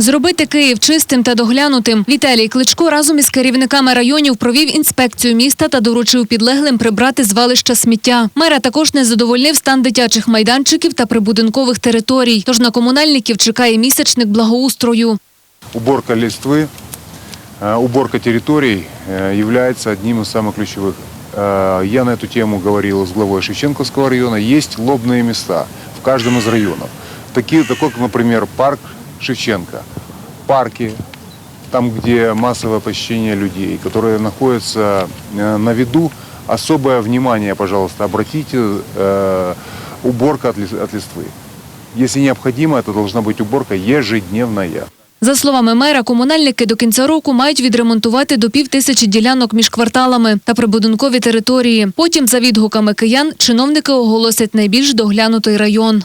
Зробити Київ чистим та доглянутим. Віталій Кличко разом із керівниками районів провів інспекцію міста та доручив підлеглим прибрати звалища сміття. Мера також не задовольнив стан дитячих майданчиків та прибудинкових територій. Тож на комунальників чекає місячник благоустрою. Уборка листвы, э, уборка территорий э, является одним из самых ключевых. Э, Я на эту тему говорил с главой Шевченковского района. Есть лобные места в каждом из районов. Такие, такой, как, например, парк Шевченко, парки, там, где массовое посещение людей, которые находятся э, на виду. Особое внимание, пожалуйста, обратите, э, уборка от лис- от листвы. Если необходимо, это должна быть уборка ежедневная. За словами мера, комунальники до кінця року мають відремонтувати до пів тисячі ділянок між кварталами та прибудинкові території. Потім, за відгуками киян, чиновники оголосять найбільш доглянутий район.